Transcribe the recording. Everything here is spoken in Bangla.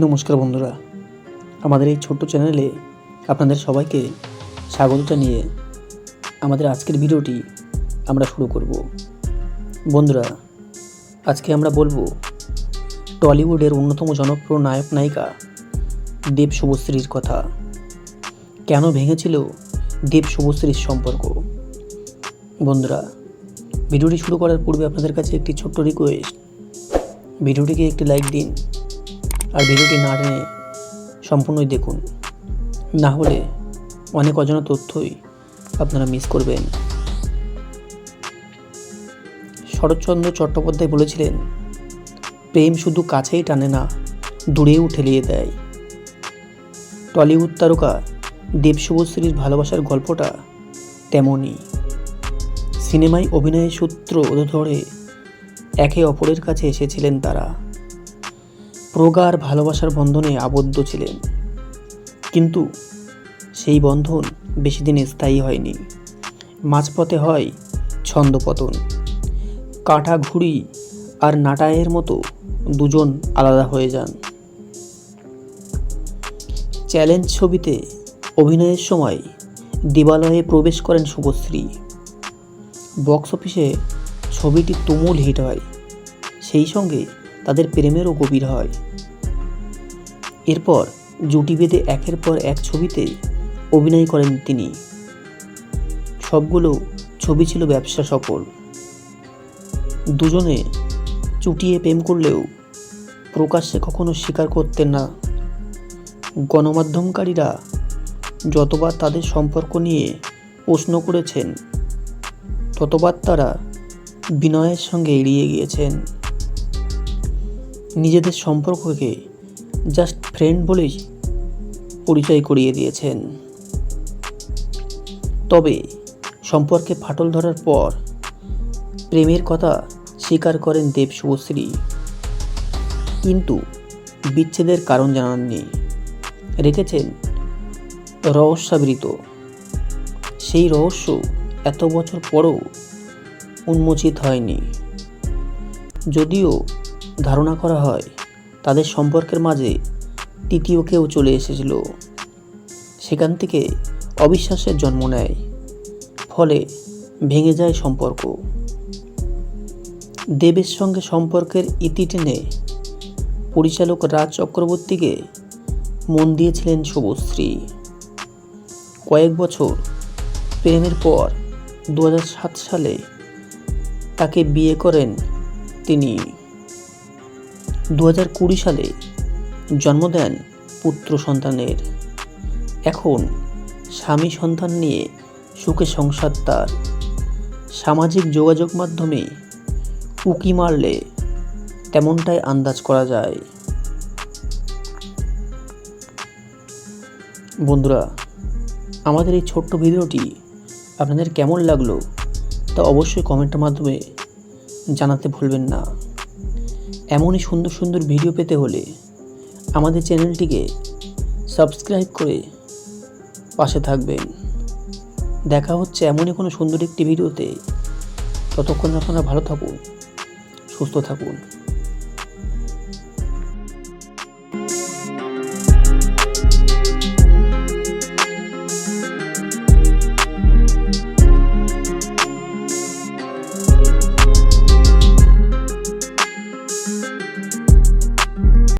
নমস্কার বন্ধুরা। আমাদের এই ছোট্ট চ্যানেলে আপনাদের সবাইকে স্বাগত জানিয়ে আমাদের আজকের ভিডিওটি আমরা শুরু করব। বন্ধুরা, আজকে আমরা বলব, টলিউডের অন্যতম জনপ্রিয় নায়ক নায়িকা দেব শুভশ্রীর কথা। কেন ভেঙেছিল দেব শুভশ্রীর সম্পর্ক? বন্ধুরা, ভিডিওটি শুরু করার পূর্বে আপনাদের কাছে একটি ছোট্ট রিকোয়েস্ট ভিডিওটিকে একটি লাইক দিন আর ভিডিওটি না টেনে সম্পূর্ণই দেখুন। না হলে অনেক অজানা তথ্যই আপনারা মিস করবেন। শরৎচন্দ্র চট্টোপাধ্যায় বলেছিলেন, প্রেম শুধু কাছেই টানে না, দূরেও ঠেলিয়ে দেয়। টলিউড তারকা দেব শুভশ্রীর ভালোবাসার গল্পটা তেমনই। সিনেমায় অভিনয়ের সূত্র ধরে একে অপরের কাছে এসেছিলেন তারা। প্রগাঢ় ভালোবাসার বন্ধনে আবদ্ধ ছিলেন। কিন্তু সেই বন্ধন বেশি দিন স্থায়ী হয়নি। মাঝপথে হয় ছন্দপতন। কাঁটা ঘুড়ি আর নাটায়ের মতো দুজন আলাদা হয়ে যান। চ্যালেঞ্জ ছবিতে অভিনয়ের সময় দেবালয়ে প্রবেশ করেন শুভশ্রী। বক্স অফিসে ছবিটি তুমুল হিট হয়। সেই সঙ্গে তাদের প্রেমেরও গভীর হয়। এরপর জুটি বেঁধে একের পর এক ছবিতে অভিনয় করেন তিনি। সবগুলো ছবি ছিল ব্যবসা সফল। দুজনে চুটিয়ে প্রেম করলেও প্রকাশ্যে কখনো স্বীকার করতেন না। গণমাধ্যমকারীরা যতবার তাদের সম্পর্ক নিয়ে প্রশ্ন করেছেন, ততবার তারা বিনয়ের সঙ্গে এড়িয়ে গিয়েছেন। নিজেদের সম্পর্ককে জাস্ট ফ্রেন্ড বলেই পরিচয় করিয়ে দিয়েছেন। তবে সম্পর্কে ফাটল ধরার পর প্রেমের কথা স্বীকার করেন দেব শুভশ্রী। কিন্তু বিচ্ছেদের কারণ জানাননি। রেখেছেন রহস্যাবৃত। সেই রহস্য এত বছর পরও উন্মোচিত হয়নি। যদিও ধারণা করা হয়, তাদের সম্পর্কের মাঝে তৃতীয় কেউ চলে এসেছিল। সেখান থেকে অবিশ্বাসের জন্ম নেয়, ফলে ভেঙে যায় সম্পর্ক। দেবের সঙ্গে সম্পর্কের ইতি টেনে পরিচালক রাজ চক্রবর্তীকে মন দিয়েছিলেন শুভশ্রী। কয়েক বছর প্রেমের পর দু হাজার সাত সালে তাকে বিয়ে করেন তিনি। দু কুড়ি সালে জন্ম দেন পুত্র সন্তানের। এখন স্বামী সন্তান নিয়ে সুখে সংসার তার। সামাজিক যোগাযোগ মাধ্যমে উকি মারলে তেমনটাই আন্দাজ করা যায়। বন্ধুরা, আমাদের এই ছোট্ট ভিডিওটি আপনাদের কেমন লাগল তা অবশ্যই কমেন্টের মাধ্যমে জানাতে ভুলবেন না। এমনই সুন্দর সুন্দর ভিডিও পেতে হলে আমাদের চ্যানেলটিকে সাবস্ক্রাইব করে পাশে থাকবেন। দেখা হচ্ছে এমনই কোনো সুন্দর একটি ভিডিওতে ততক্ষণ আপনারা ভালো থাকুন, সুস্থ থাকুন।